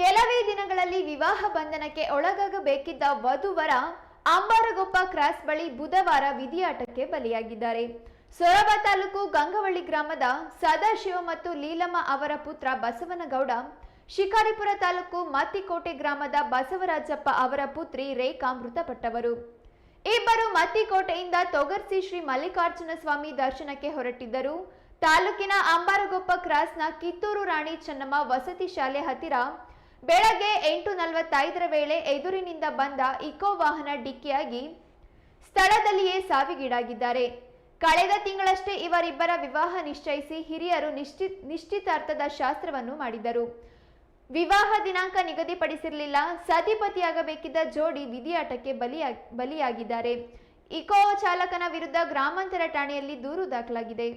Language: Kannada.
ಕೆಲವೇ ದಿನಗಳಲ್ಲಿ ವಿವಾಹ ಬಂಧನಕ್ಕೆ ಒಳಗಾಗಬೇಕಿದ್ದ ವಧುವರ ಅಂಬಾರಗೊಪ್ಪ ಕ್ರಾಸ್ ಬಳಿ ಬುಧವಾರ ವಿಧಿಯಾಟಕ್ಕೆ ಬಲಿಯಾಗಿದ್ದಾರೆ. ಸೊರಬ ತಾಲೂಕು ಗಂಗವಳ್ಳಿ ಗ್ರಾಮದ ಸದಾಶಿವ ಮತ್ತು ಲೀಲಮ್ಮ ಅವರ ಪುತ್ರ ಬಸವನಗೌಡ, ಶಿಕಾರಿಪುರ ತಾಲೂಕು ಮತ್ತಿಕೋಟೆ ಗ್ರಾಮದ ಬಸವರಾಜಪ್ಪ ಅವರ ಪುತ್ರಿ ರೇಖಾ ಮೃತಪಟ್ಟವರು. ಇಬ್ಬರು ಮತ್ತಿಕೋಟೆಯಿಂದ ತೊಗರ್ಸಿ ಶ್ರೀ ಮಲ್ಲಿಕಾರ್ಜುನ ಸ್ವಾಮಿ ದರ್ಶನಕ್ಕೆ ಹೊರಟಿದ್ದರು. ತಾಲೂಕಿನ ಅಂಬಾರಗೊಪ್ಪ ಕ್ರಾಸ್ನ ಕಿತ್ತೂರು ರಾಣಿ ಚೆನ್ನಮ್ಮ ವಸತಿ ಶಾಲೆ ಹತ್ತಿರ ಬೆಳಗ್ಗೆ ಎಂಟು ನಲವತ್ತೈದರ ವೇಳೆ ಎದುರಿನಿಂದ ಬಂದ ಇಕೋ ವಾಹನ ಡಿಕ್ಕಿಯಾಗಿ ಸ್ಥಳದಲ್ಲಿಯೇ ಸಾವಿಗೀಡಾಗಿದ್ದಾರೆ. ಕಳೆದ ತಿಂಗಳಷ್ಟೇ ಇವರಿಬ್ಬರ ವಿವಾಹ ನಿಶ್ಚಯಿಸಿ ಹಿರಿಯರು ನಿಶ್ಚಿ, ನಿಶ್ಚಿತಾರ್ಥದ ಶಾಸ್ತ್ರವನ್ನು ಮಾಡಿದರು. ವಿವಾಹ ದಿನಾಂಕ ನಿಗದಿಪಡಿಸಿರಲಿಲ್ಲ. ಸತಿಪತಿಯಾಗಬೇಕಿದ್ದ ಜೋಡಿ ವಿಧಿಯಾಟಕ್ಕೆ ಬಲಿಯಾ, ಬಲಿಯಾಗಿದ್ದಾರೆ. ಇಕೋ ಚಾಲಕನ ವಿರುದ್ಧ ಗ್ರಾಮಾಂತರ ಠಾಣೆಯಲ್ಲಿ ದೂರು ದಾಖಲಾಗಿದೆ.